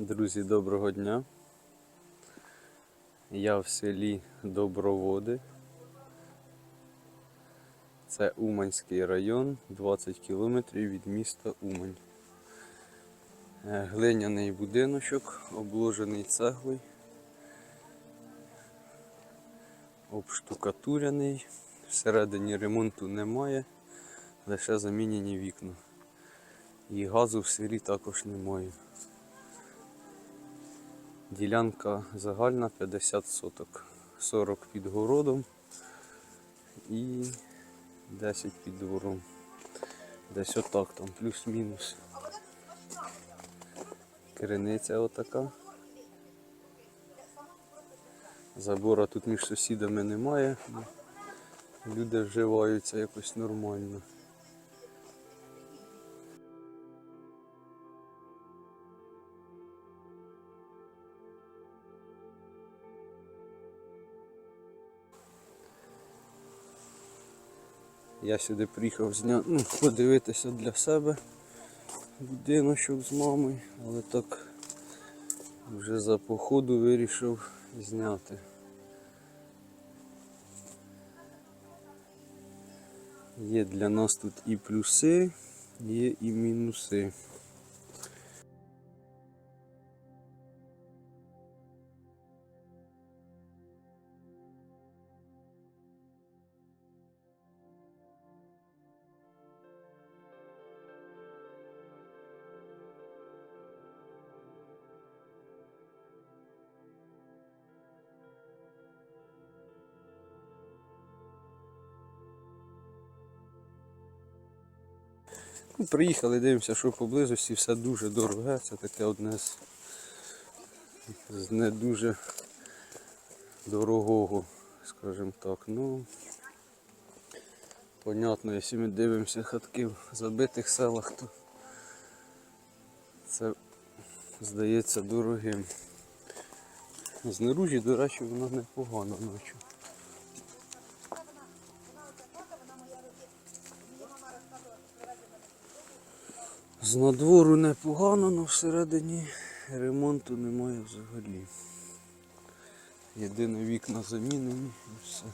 Друзі, доброго дня. Я в селі Доброводи. Це Уманський район, 20 кілометрів від міста Умань. Е, Глиняний будиночок, обложений цеглою, обштукатуряний. Всередині ремонту немає, лише замінені вікна. І газу в селі також немає. Ділянка загальна 50 соток. 40 під городом і 10 під двором. Десь отак там, плюс-мінус. Криниця отака. Забора тут між сусідами немає. Люди вживаються якось нормально. Я сюди приїхав зня... ну, подивитися для себе будиночок з мамою, але так вже за походу вирішив зняти. Є для нас тут і плюси, є і мінуси. Приїхали, дивимося, що поблизості все дуже дороге. Це таке одне з, з не дуже дорогого, скажімо так. Ну, понятно, якщо ми дивимося хатки в забитих селах, то це здається дорогим. Знаружі, до речі, воно непогано ночі. З надвору непогано, але всередині ремонту немає взагалі. Єдине вікна замінені і все.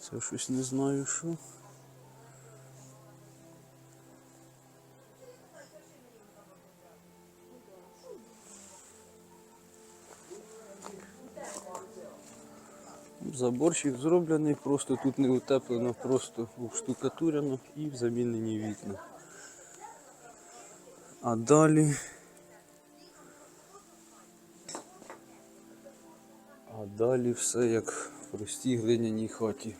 Це щось не знаю що. Заборчик зроблений, просто тут не утеплено, просто обштукатурено і замінені вікна. А далі. А далі все як в простій глиняній хаті.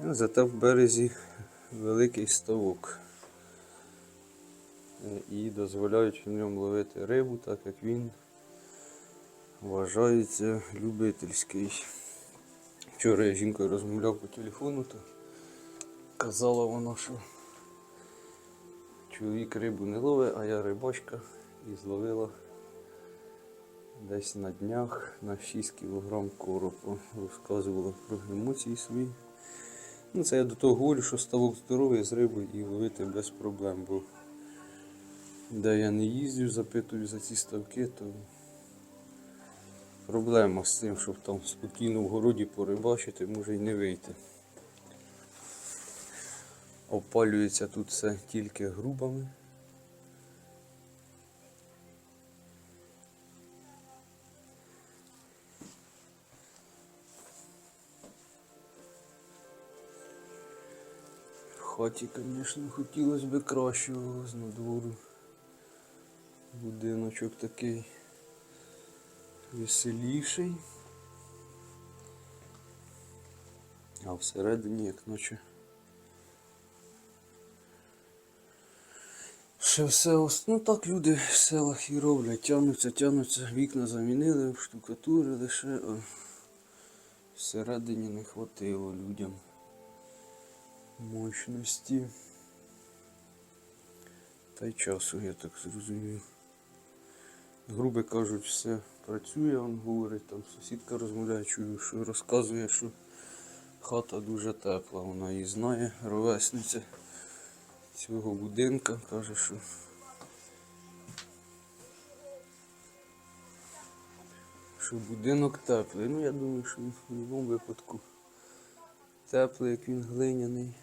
Зате в березі великий ставок. І дозволяють в ньому ловити рибу, так як він вважається любительський. Вчора я з жінкою розмовляв по телефону, то казала вона, що чоловік рибу не ловить, а я рибачка і зловила десь на днях на 6 кг коропу. Розказувала про емоції свої. Ну, це я до того говорю, що ставок здоровий з рибою і ловити без проблем. Бо де я не їздю, запитую за ці ставки, то проблема з тим, щоб там спокійно в городі порибачити, може й не вийти. Опалюється тут все тільки грубами. В хаті, звісно, хотілося б кращого з надвору. Будиночок такий веселіший. А всередині як наче. Ще все ос... ну так люди в селах і роблять, тягнуться, тягнуться, вікна замінили, штукатурили ще, а всередині не хватило людям мощності. Та й часу, я так зрозумів. Грубо кажуть, все працює, він говорить, там сусідка розмовляє, чую, що розказує, що хата дуже тепла, вона її знає, ровесниця цього будинка, каже, що що будинок теплий. Ну я думаю, що в будь-якому випадку теплий, як він глиняний.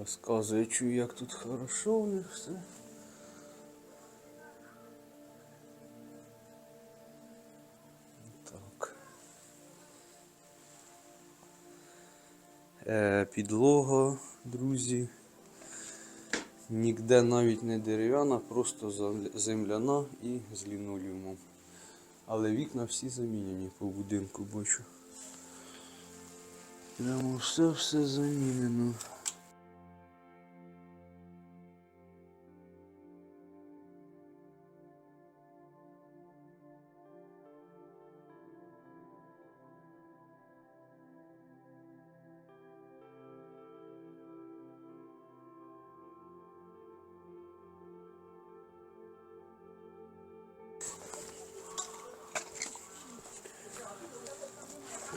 Розказує, чую, як тут хорошо у них все. Так. Е, підлога, друзі. Ніде навіть не дерев'яна, просто земляна і з лінолеумом. Але вікна всі замінені по будинку, бачу. Прямо все-все замінено.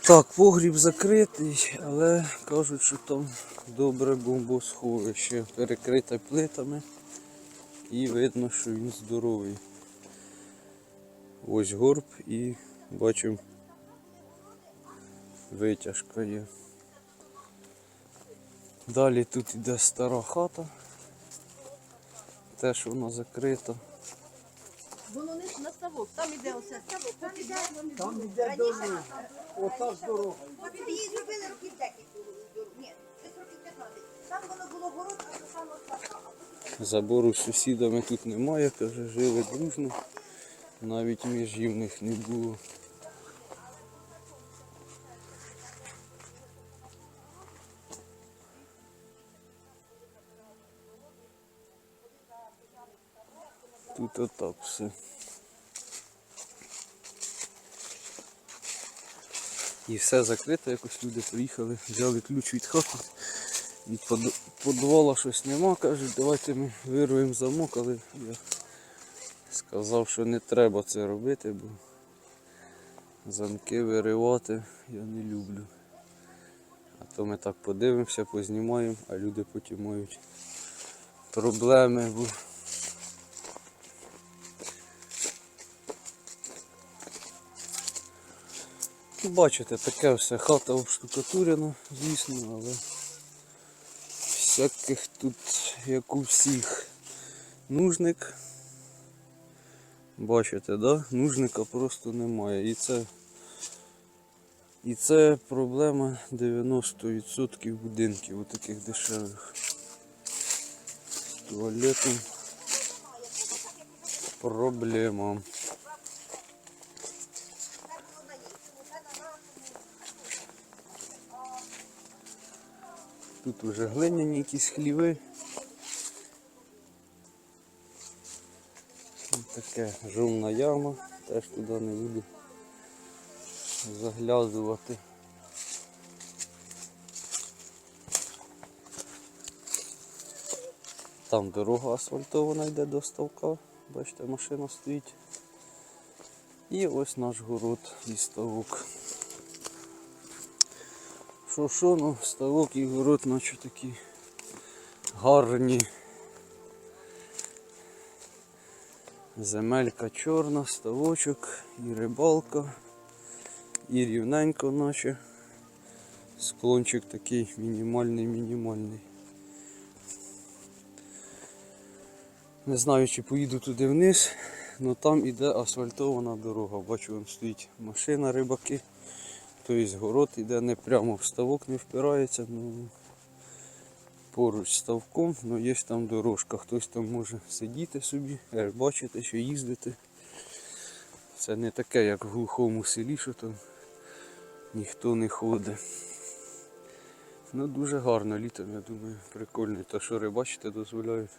Так, погріб закритий, але кажуть, що там добре бомбосховище, перекрите плитами і видно, що він здоровий. Ось горб і бачимо витяжка є. Далі тут іде стара хата, теж вона закрита. Воно не на ставок, там іде оце ставок, там іде, Там йде дорога. Ота ж дорога. От її зробили років 10. Ні, десь років 15. Там воно було город, а то саме ставка. Забору з сусідами тут немає, каже, жили дружно. Навіть між в них не було. Тут отак все. І все закрито, якось люди приїхали, взяли ключ від хати. Від под- подвала щось нема, кажуть, давайте ми вирвемо замок, але я сказав, що не треба це робити, бо замки виривати я не люблю. А то ми так подивимося, познімаємо, а люди потім мають проблеми. Бо... Бачите, таке все хата обштукатурена, звісно, але всяких тут, як у всіх, нужник. Бачите, да? Нужника просто немає. І це, і це проблема 90% будинків у таких дешевих. З туалетом проблема. Тут вже глиняні якісь хліви. Таке жовна яма, теж туди не буду заглядувати. Там дорога асфальтована йде до ставка. Бачите, машина стоїть. І ось наш город і. Що що, ну ставок і город наче такі гарні. Земелька чорна, ставочок, і рибалка, і рівненько наче. Склончик такий мінімальний-мінімальний. Не знаю, чи поїду туди вниз, але там іде асфальтована дорога. Бачу, вон стоїть машина, рибаки. Тобто город іде не прямо в ставок, не впирається, ну поруч ставком, але є там дорожка. Хтось там може сидіти собі, бачити, що їздити. Це не таке, як в глухому селі, що там ніхто не ходить. Ну дуже гарно літом, я думаю, прикольно. Та що рибачити дозволяють.